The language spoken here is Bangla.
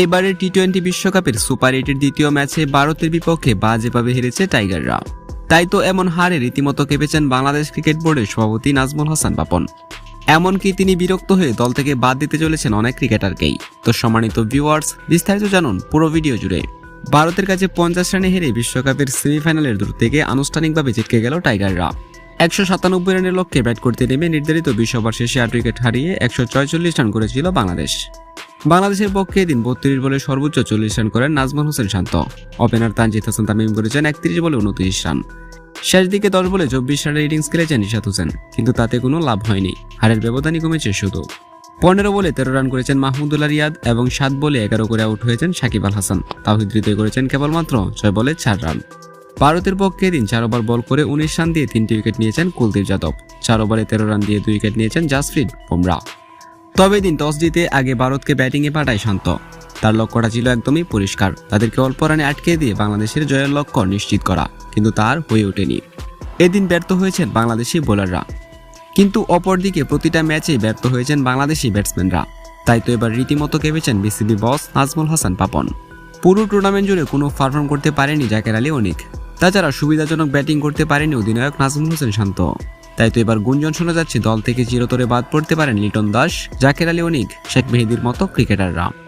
এবারের টি টোয়েন্টি বিশ্বকাপের সুপার এইটের দ্বিতীয় ম্যাচে ভারতের বিপক্ষে বাজেভাবে হেরেছে টাইগাররা। তাই তো এমন হারে রীতিমতো কেঁপেছেন বাংলাদেশ ক্রিকেট বোর্ডের সভাপতি নাজমুল হাসান পাপন এমনকি তিনি বিরক্ত হয়ে দল থেকে বাদ দিতে চলেছেন অনেক ক্রিকেটারকেই। তো সম্মানিত ভিউয়ার্স, বিস্তারিত জানুন পুরো ভিডিও জুড়ে। ভারতের কাছে পঞ্চাশ রানে হেরে বিশ্বকাপের সেমিফাইনালের দূর থেকে আনুষ্ঠানিকভাবে জিতকে গেল টাইগাররা। একশো সাতানব্বই রানের লক্ষ্যে ব্যাট করতে নেমে নির্ধারিত বিশ ওভার শেষে আট উইকেট হারিয়ে একশো ছয়চল্লিশ রান করেছিল বাংলাদেশ। বাংলাদেশের পক্ষে এদিন বত্রিশ বলে সর্বোচ্চ চল্লিশ রান করেন নাজমুল হোসেন শান্ত। ওপেনার তানজিদ হাসান তামিম করেছেন একত্রিশ বলে উনত্রিশ রান। শেষ দিকে দশ বলে চব্বিশ রানের ইনিংস খেলেছেন নিশাত হোসেন, কিন্তু তাতে কোনো লাভ হয়নি। হারের ব্যবধানই কমেছে শুধু। পনেরো বলে তেরো রান করেছেন মাহমুদুল্লাহ রিয়াদ এবং সাত বলে এগারো করে আউট হয়েছেন সাকিব আল হাসান। তাহিদ হৃদয় করেছেন কেবলমাত্র ছয় বলে চার রান। ভারতের পক্ষে দিন চার ওভার বল করে উনিশ রান দিয়ে তিনটি উইকেট নিয়েছেন কুলদীপ যাদব। চার ওভারে তেরো রান দিয়ে দুই উইকেট নিয়েছেন জাসপ্রীত বুমরা। তবে দিন টস জিতে আগে ভারতকে ব্যাটিংয়ে পাঠায় শান্ত। তার লক্ষ্যটা ছিল একদমই পরিষ্কার। তাদেরকে অল্প রানে আটকে দিয়ে বাংলাদেশের জয়ের লক্ষ্য নিশ্চিত করা, কিন্তু তার হয়ে ওঠেনি। এদিন ব্যর্থ হয়েছেন বাংলাদেশি বোলাররা। কিন্তু অপরদিকে প্রতিটা ম্যাচেই ব্যর্থ হয়েছেন বাংলাদেশি ব্যাটসম্যানরা। তাই তো এবার রীতিমতো কেঁপেছেন বিসিবি বস নাজমুল হাসান পাপন। পুরো টুর্নামেন্ট জুড়ে কোনো পারফর্ম করতে পারেনি জাকের আলী অনিক। তাছাড়া সুবিধাজনক ব্যাটিং করতে পারেনি অধিনায়ক নাজমুল হোসেন শান্ত। তাই তো এবার গুঞ্জন শোনা যাচ্ছে, দল থেকে চিরতরে বাদ পড়তে পারেন লিটন দাস, জাকের আলী অনিক, শেখ মেহেদির মতো ক্রিকেটাররা।